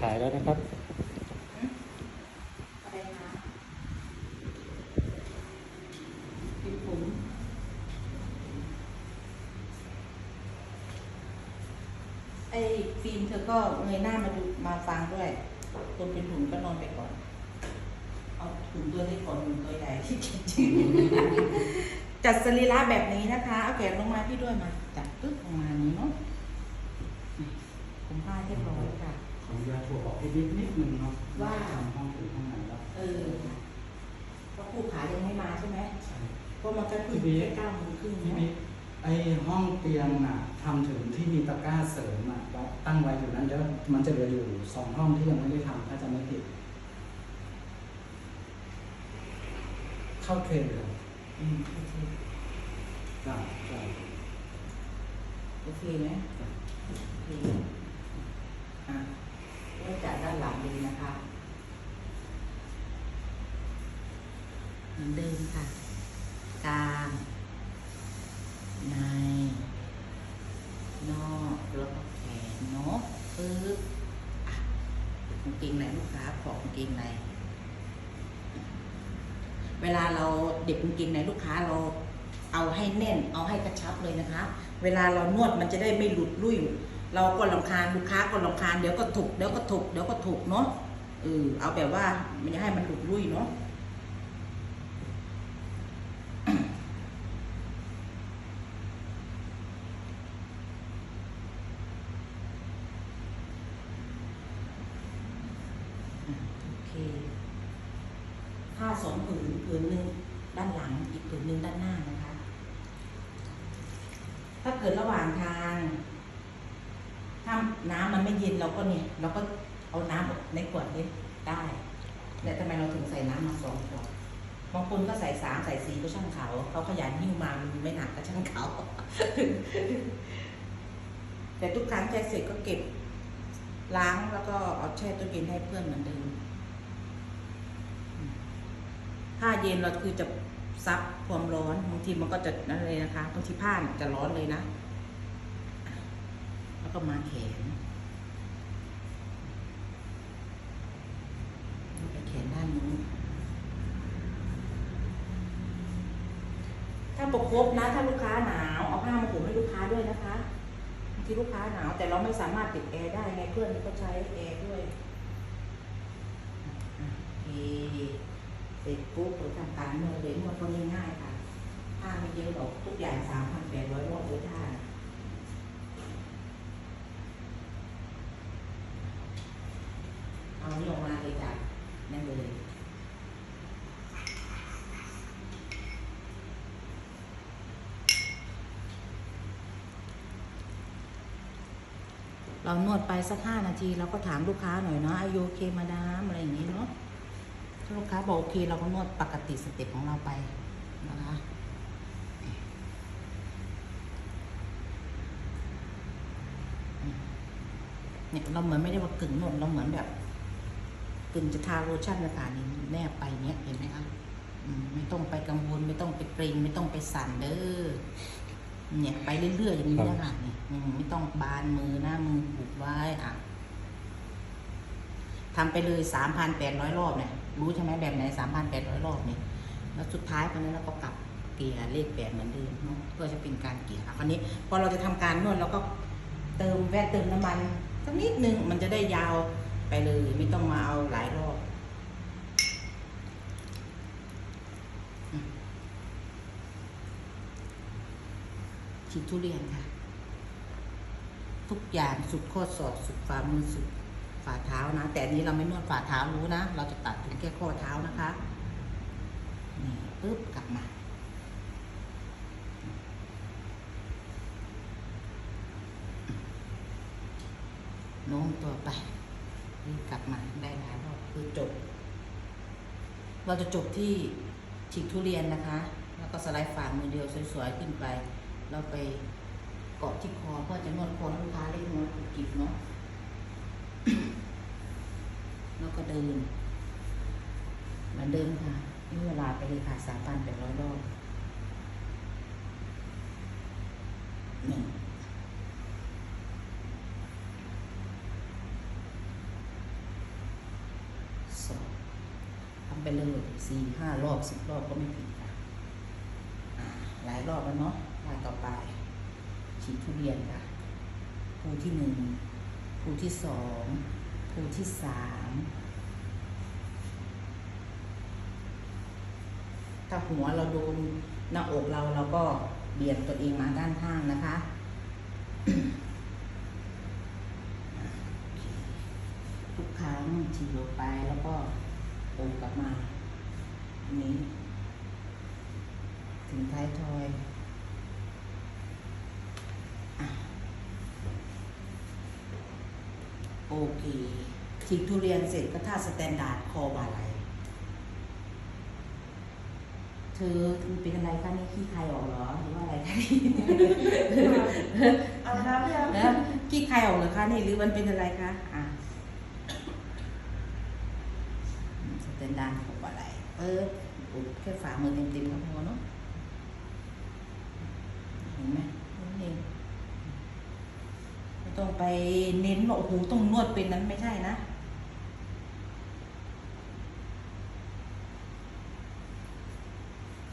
ฉายแล้วนะครับอะไรนะเป็นผมไอ้ฟิล์มเธอก็เงยหน้ามาดูมาฟังด้วย คนเป็นถุงก็นอนไปก่อน เอาถุงตัวเล็กก่อนถุงตัวใหญ่ที่เกียจยืนจัดสรีระแบบนี้นะคะ เอาแขนลงมาพี่ด้วยมาจัดปึ๊บลงมานี้เนาะผมผ้าเรียบร้อย ค่ะขออนุญาตถั่วบอกพี่บิ๊กนิดนึงเนาะว่าทำห้องถึงห้องไหนแล้วเออเพราะผู้ขายังไม่มาใช่ไหมใช่เพราะมันก็คือพี่บิ๊กแค่เก้าโมงครึ่งพี่เนาะบิ๊กไอห้องเตียงน่ะทำถึงที่มีตะกร้าเสริมอะเราตั้งไว้อยู่นั้นเดี๋ยวมันจะเหลืออยู่สองห้องที่ยังไม่ได้ทำถ้าจะไม่ผิดเข้าเทรนด์เลยอืมโอเคได้ได้โอเคไหมโอเคอะเริ่มจากด้านหลังดีนะคะเหมือนเดิมค่ะ กลาง ใน นอกแล้วก็แขนเนาะปึ๊บอะกางเกงในลูกค้าขอกางเกงใน เวลาเราเด็กกางกินในลูกค้าเราเอาให้แน่น เอาให้กระชับเลยนะคะ เวลาเรานวดมันจะได้ไม่หลุดลุ่ยเราก็ลำคาญลูกค้าก็ลำคาญเดี๋ยวก็ถูกเดี๋ยวก็ถูกเดี๋ยวก็ถูกเนาะเออเอาแบบว่ามันจะให้มันหลุดลุ่ยเนาะโอเค ผ้าสองผืนผืนหนึ่งด้านหลัง อีกผืนหนึ่งด้านหน้านะคะ ถ้าเกิดระหว่างทาง ถ้าน้ำมันไม่เย็นเราก็เนี่ยเราก็เอาน้ำในขวดนี้ได้แต่ทำไมเราถึงใส่น้ำมาสองขวดบางคนก็ใส่สามใส่สี่ก็ช่างเขาเขาขยันหิ้วมามันไม่หนักก็ช่างเขา แต่ทุกครั้งใช้เสร็จก็เก็บ ล้างแล้วก็เอาแช่ตู้เย็นให้เพื่อนเหมือนเดิมผ้าเย็นเราคือจะซับความร้อนบางทีมันก็จะนั่นเลยนะคะบางทีผ้าจะร้อนเลยนะ แล้วก็มาแขนไปแขนด้านนู้นถ้าประคบนะ ถ้าลูกค้าหนาวเอาผ้ามาห่มให้ลูกค้าด้วยนะคะบางทีลูกค้าหนาว แต่เราไม่สามารถติดแอร์ได้ไงเพื่อนก็ใช้แอร์ด้วยอะโอเสร็จปุ๊บเราทำการนวดเลยนวดก็ง่ายๆค่ะผ้าไม่เยอะหรอกทุกอย่างสามพันแปดร้อยรอบเลยท่าเอานี่ออกมาเลยจ้ะนั่นเลย เรานวดไปสักห้านาทีเราก็ถามลูกค้าหน่อยเนาะอายุโอเคมาดามอะไรอย่างนี้เนาะถ้าลูกค้าบอกโอเค เราก็นวดปกติสเต็ปของเราไปนะคะเนี่ยเราเหมือนไม่ได้ว่ากึ่งนวดเราเหมือนแบบกึ่งจะทาโลชั่นนะคะนี่แนบไปเนี่ยเห็นไหมคะไม่ต้องไปกังวลไม่ต้องไปเกรงไม่ต้องไปสั่นเด้อ เนี่ยไปเรื่อยๆอย่างนี้นะคะนี่อืมไม่ต้องบานมือหน้ามือผูกไว้อะทำไปเลยสามพันแปดร้อยรอบเนี่ยรู้ใช่ไหมแบบไหนสามพันแปดร้อยรอบเนี่ยแล้วสุดท้ายตอนนี้เราก็กลับเกียร์เลขแปดเหมือนเดิมเนาะเพื่อจะเป็นการเกียร์อะคราวนี้พอเราจะทำการนวดเราก็เติมแวะเติมน้ำมันสักนิดนึงมันจะได้ยาวไปเลย ไม่ต้องมาเอาหลายรอบ ฉีดทุเรียนค่ะ ทุกอย่างสุดข้อศอกสุดฝ่ามือสุดฝ่าเท้านะ แต่นนี้เราไม่นวดฝ่าเท้ารู้นะ เราจะตัดถึงแค่ข้อเท้านะคะนี่ปึ๊บกลับมาโน้มตัวไปนี่กลับมาได้หลายรอบคือจบ เราจะจบที่ฉีกทุเรียนนะคะ แล้วก็สไลด์ฝ่ามือเดียวสวยๆขึ้นไป เราไปเกาะที่คอเพื่อจะนวดคอลูกค้าเล็กน้อยกุกิบเนาะแล้วก็เดินเหมือนเดิมค่ะยี่เวลาไปเลยค่ะสามพันแปดร้อยรอบหนึ่งสองทำไปเลยสี่ห้ารอบสิบรอบก็ไม่ผิดค่ะหลายรอบแล้วเนาะ ต่อไป ฉีดทุเรียนค่ะภูที่หนึ่งภูที่สองภูที่สามถ้าหัวเราโดนหน้าอกเราเราก็เบียดตัวเองมาด้านข้างนะคะทุกครั้งฉีดลงไปแล้วก็โอนกลับมานี้ถึงท้ายทอยอะ โอเคฉีดทุเรียนเสร็จก็ท่าสแตนดาร์ดคอบาไหลเธอเป็นอะไรคะนี่ขี้ใครออกเหรอหรือว่าอะไรคะนี่อาบน้ำยังแล้วขี้ใครออกเหรอคะนี่หรือมันเป็นอะไรคะอะสแตนดาร์ดคอบาไหลเอออุดแค่ฝ่ามือเต็มๆก็พอเนาะเห็นไหมนั่นเองไม่ ต้องไปเน้นว่าโอ้โหต้องนวดเป็นนั้นไม่ใช่นะ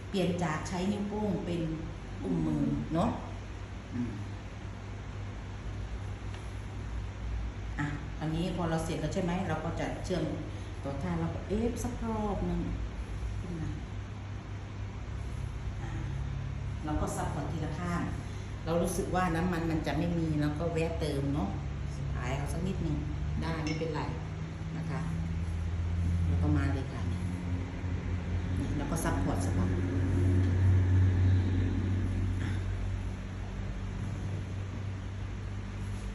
เปลี่ยนจากใช้นิ้วโป้งเป็นอุ้มมือเนาะอะอันนี้พอเราเสร็จแล้วใช่ไหม เราก็จะเชื่อมตัวท่าเราก็เอฟสักรอบหนึ่งขึ้นมาเราก็ซับพอทีละข้าง เรารู้สึกว่าน้ำมันมันจะไม่มีเราก็แวะเติมเนาะขายเอาสักนิดหนึ่งได้ไม่เป็นไรนะคะแล้วก็มาเลยค่ะนี่แล้วก็ซับพอร์ตสลับ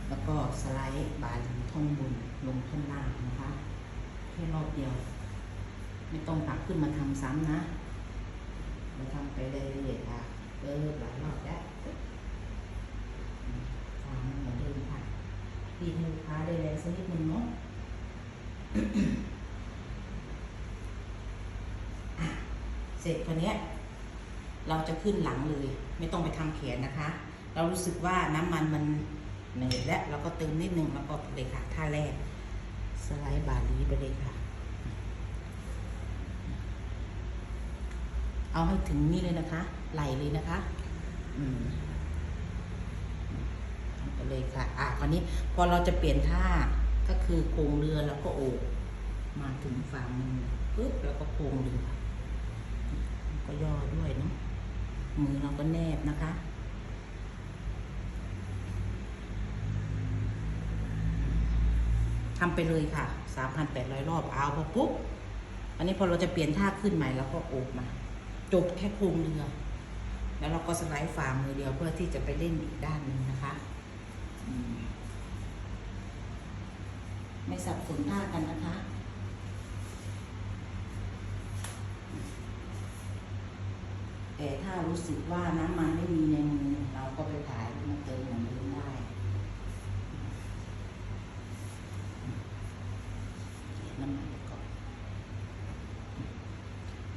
แล้วก็สไลด์บาลีท่อนบนลงท่อนล่างนะคะแค่รอบเดียว ไม่ต้องตักขึ้นมาทำซ้ำนะ เราทำไปเรื่อยๆค่ะเออหลายรอบแล้วทำเหมือนเดิมค่ะ รีดให้ลูกค้าได้แรงสักนิดนึงเนาะเสร็จตัวเนี้ย เราจะขึ้นหลังเลย ไม่ต้องไปทำแขนนะคะ เรารู้สึกว่าน้ำมันมันเหนื่อยแล้วเราก็เติมนิดนึงแล้วก็เลยค่ะท่าแรก สไลด์บาลีไปเลยค่ะ เอาให้ถึงนี่เลยนะคะ ไหลเลยนะคะ อืม เลยค่ะ อะคราวนี้พอเราจะเปลี่ยนท่าก็คือโครงเรือแล้วก็โอบมาถึงฝั่งมือปึ๊บแล้วก็โครงเรือก็ย่อด้วยเนาะมือเราก็แนบนะคะทำไปเลยค่ะ 3,800 รอบ เอาพอปุ๊บ อันนี้พอเราจะเปลี่ยนท่าขึ้นใหม่เราก็โอบมา จบแค่โครงเรือ แล้วเราก็สไลด์ฝ่ามือเดียวเพื่อที่จะไปเล่นอีกด้านหนึ่งนะคะ ไม่สับสนท่ากันนะคะแต่ถ้ารู้สึกว่าน้ำมันไม่มีในมือเราก็ไปถ่ายมาเติมเหมือนเดิมได้น้ำมันไปก่อน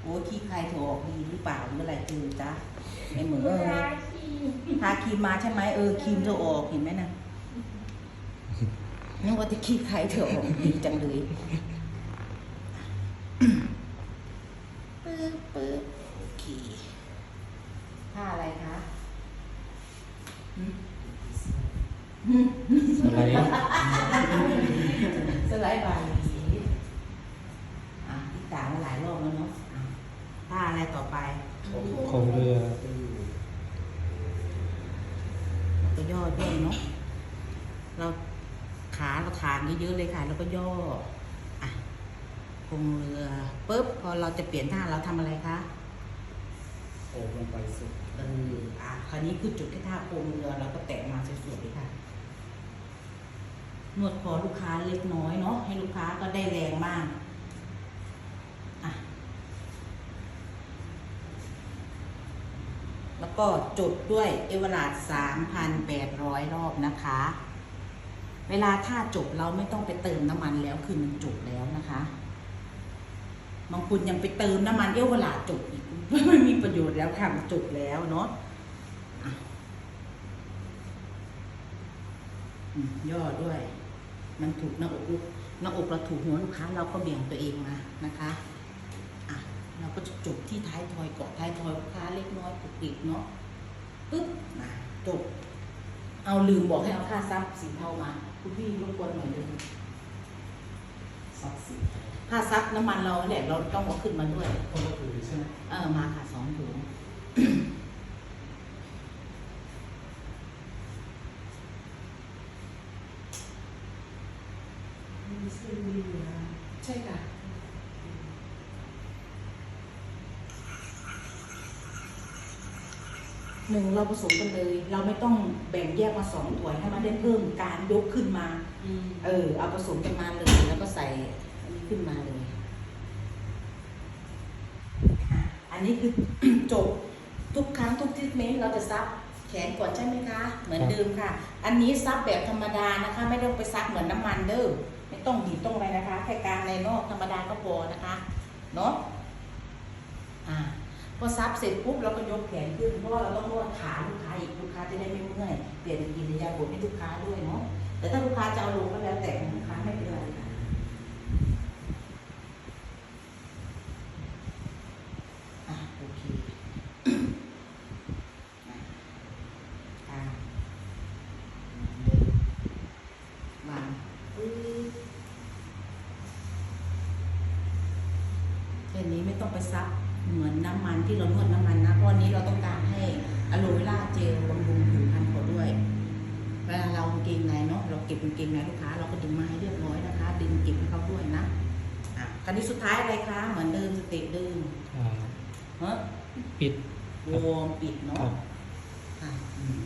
โอ้ขี้ใครโถออกดีหรือเปล่าเมื่อไหร่เจอจ๊ะไอ้เหมือนเออ ทาครีมมาใช่ไหมเออครีมเธอออกเห็นไหมนะนึกว่าจะขี้ใครเธอออกดีจังเลยปึ๊บปึ๊บโอเคท่าอะไรคะหืมหืมสไลด์สไลด์บาลีอะที่ต่างมาหลายรอบแล้วเนาะอะท่าอะไรต่อไป โครงเรือ แล้วก็ย่อด้วยเนาะ เราขา เราขางเยอะๆเลยค่ะ แล้วก็ย่ออะคงเรือปุ๊บพอเราจะเปลี่ยนท่าเราทำอะไรคะโอบลงไปสุดเอออะคราวนี้คือจุดที่ท่าโคงเรือเราก็แตะมาสวยๆเลยค่ะนวดคอลูกค้าเล็กน้อยเนาะให้ลูกค้าก็ได้แรงมากอะแล้วก็จุดด้วยเอเวอราด3,800รอบนะคะ เวลาถ้าจบเราไม่ต้องไปเติมน้ำมันแล้วคือมันจบแล้วนะคะบางคนยังไปเติมน้ำมันเอเวอราจบอีกไม่มีประโยชน์แล้วค่ะจบแล้วเนาะย่อด้วย มันถูกหน้าอกลูกหน้าอกเราถูกหัวลูกค้าเราก็เบี่ยงตัวเองมานะคะเราก็จะจบที่ท้ายทอยเก่อนท้ายทอยลูกค้าเล็กน้อยปุกปิกเนาะปึ๊บมาจบเอาลืมบอกให้เอาค่าซับสีเทามา คุณพี่รบกวนหน่อยเลยสักสิบค่าซับน้ำมันเราแหละเราต้องเอาขึ้นมาด้วยคนละผืนใช่ไหมเออมาค่ะสองถุง ใช่ค่ะ หนึ่งเราผสมกันเลย เราไม่ต้องแบ่งแยกมาสองถ้วยให้มันได้เพิ่มการยกขึ้นมา เออ เอาผสมกันมาเลยแล้วก็ใส่อันนี้ขึ้นมาเลยอะอันนี้คือจบทุกครั้งทุกทรีทเมนต์เราจะซับแขนก่อนใช่ไหมคะ เหมือนเดิมค่ะ อันนี้ซับแบบธรรมดานะคะ ไม่ต้องไปซับเหมือนน้ำมันเด้อไม่ต้องบีบต้องอะไรนะคะ แค่กลางในนอกธรรมดาก็พอนะคะ เนาะอ่า พอซับเสร็จปุ๊บเราก็ยกแขนขึ้นเพราะว่าเราต้องนวดขาลูกค้าอีกลูกค้าจะได้ไม่เมื่อยเปลี่ยนกินยาบวให้ลูกค้าด้วยเนาะแต่ถ้าลูกค้าจะเอาลงก็แล้วแต่ของลูกค้าไม่เป็นไรค่ะอะโอเคอะอะวางปึ๊บแค่นี้ไม่ต้องไปซับเหมือ นน้ำมันที่เรานวดน้ำมันนะเพราะวันนี้เราต้องการให้อะโลเวล่าเจลบำรุงผิวพรรณเขาด้วยเวลาเรากางเกงในเนาะเราเก็บกางเกงในลูกค้า เราก็ดึงมาให้เรียบร้อยนะคะ ดึงเก็บให้เขาด้วยนะอะคราวนี้สุดท้ายอะไรคะเหมือนเดิมสเต็ปเดิมอ่าเฮ้ปิดวอร์มปิดคเนาะรับค่ะอืม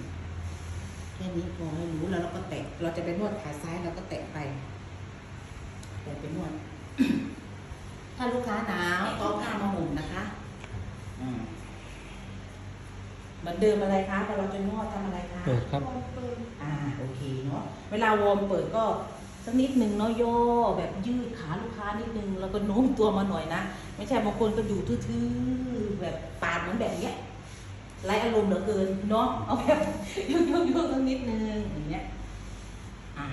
แค่นี้พอให้รู้แล้วเราก็แตะเราจะไปนวดขาซ้ายเราก็แตะไปแตะไปนวดถ้าลูกค้าหนาวก็เอาผ้ามาห่มนะคะอืม เหมือนเดิมอะไรคะพอเราจะนวดทำอะไรคะ เปิดครับ อ่าโอเคเนาะเวลาวอร์มเปิดก็สักนิดหนึ่งเนาะย่อแบบยืดขาลูกค้านิดนึงแล้วก็โน้มตัวมาหน่อยนะ ไม่ใช่บางคนก็อยู่ทื่อๆแบบปาดเหมือนแบบเนี้ยไร้อารมณ์เหลือเกินเนาะเอาแบบยุกยุกยุกสักนิดนึงอย่างเงี้ยอ่า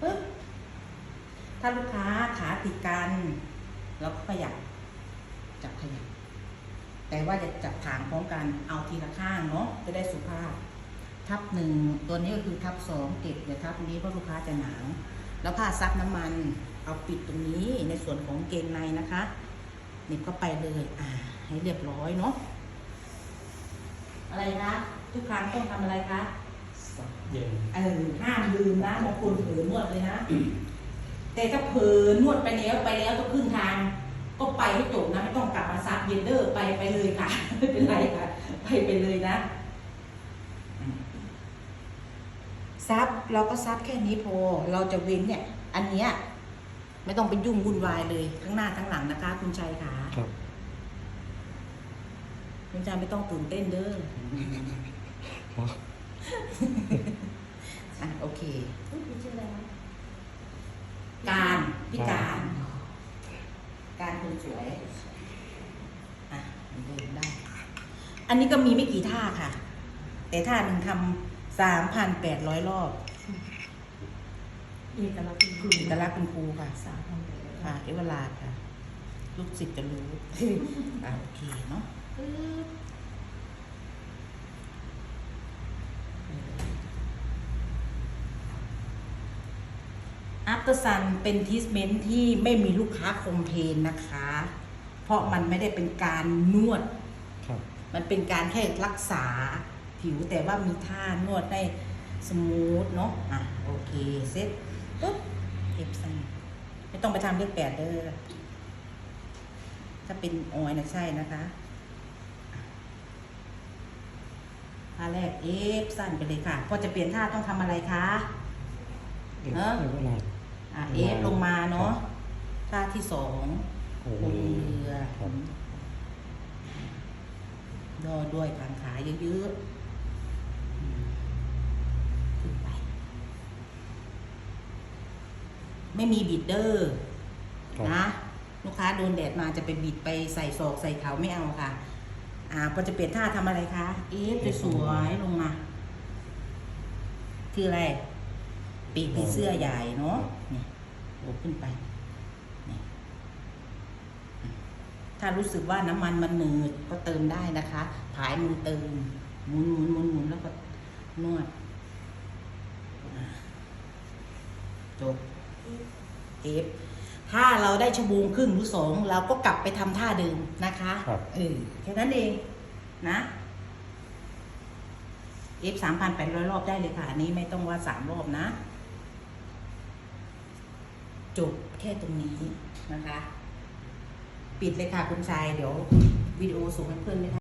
ปึ๊บถ้าลูกค้าขาติดกันเราก็ขยับ จับขยับแต่ว่าจะจับฐานพร้อมกันเอาทีละข้างเนาะจะได้สุภาพ ทับหนึ่งตัวนี้ก็คือทับสองเก็บเดี๋ยวทับนี้เพราะลูกค้าจะหนาวแล้วผ้าซับน้ำมันเอาปิดตรงนี้ในส่วนของเกงในนะคะเหน็บเข้าไปเลยอ่า ให้เรียบร้อยเนาะอะไรคะทุกครั้งต้องทำอะไรคะสักเย็นเออห้ามลืมนะบางคนเผลอนวดเลยนะ แต่ถ้าเผลอนวดไปแล้วไปแล้วก็ครึ่งทาง ก็ไปให้จบนะไม่ต้องกลับมาซับเย็นเดอร์ไปไปเลยค่ะไม่เป็นไรค่ะ ไปไปเลยนะซับเราก็ซับแค่นี้พอ เราจะเว้นเนี่ย อันเนี้ยไม่ต้องไปยุ่งวุ่นวายเลยทั้งหน้าทั้งหลังนะคะ คุณชัยค่ะครับคุณชัยไม่ต้องตื่นเต้นเด้อครับอะโอเค การพิการ การคนสวย อะเดินได้ อันนี้ก็มีไม่กี่ท่าค่ะ แต่ท่าหนึ่งทำสามพันแปดร้อยรอบเอกลักษณ์เป็นกลุ่มเอกลักษณ์คุณครูค่ะสามพันแปดค่ะเอเวลาค่ะ ลูกศิษย์จะรู้ อะโอเคเนาะ ปึ๊บอัปเตอร์ซันเป็นทิสเมนต์ที่ไม่มีลูกค้าคอมเพลนนะคะ เพราะมันไม่ได้เป็นการนวด ครับ มันเป็นการแค่รักษาผิวแต่ว่ามีท่านวดได้สมูทเนาะอะโอเคเซ็ตปุ๊บเก็บใส่ไม่ต้องไปทำเลขแปดเด้อถ้าเป็นออยนะใช่นะคะท่าแรกเอฟสั้นไปเลยค่ะพอจะเปลี่ยนท่าต้องทำอะไรคะเดี๋ยวเนอะเดี๋ยวเวลาอะ เอฟลงมาเนาะท่าที่สองโอ้ลโหงเรือครับย่อด้วยกางขาเยอะๆอืมขึ้นไป ไม่มีบิดเดอร์ครับนะ ลูกค้าโดนแดดมาจะไปบิดไปใส่ศอกใส่เขาไม่เอาค่ะ อ่าพอจะเปลี่ยนท่าทำอะไรคะ เอฟสวยๆลงมา คืออะไร ปีกผีเสื้อใหญ่เนาะนี่โอบขึ้นไปนี่ถ้ารู้สึกว่าน้ำมันมันหนืดก็เติมได้นะคะผายมือเติมหมุนหมุนหมุนหมุนแล้วก็นวดอ่าจบเอฟถ้าเราได้ชั่วโมงครึ่งหรือสองเราก็กลับไปทำท่าเดิมนะคะครับเออแค่นั้นเองนะเอฟสามพันแปดร้อยรอบได้เลยค่ะ อันนี้ไม่ต้องว่าสามรอบนะ จบแค่ตรงนี้นะคะ ปิดเลยค่ะคุณชายเดี๋ยววิดีโอส่งให้เพื่อนไม่ได้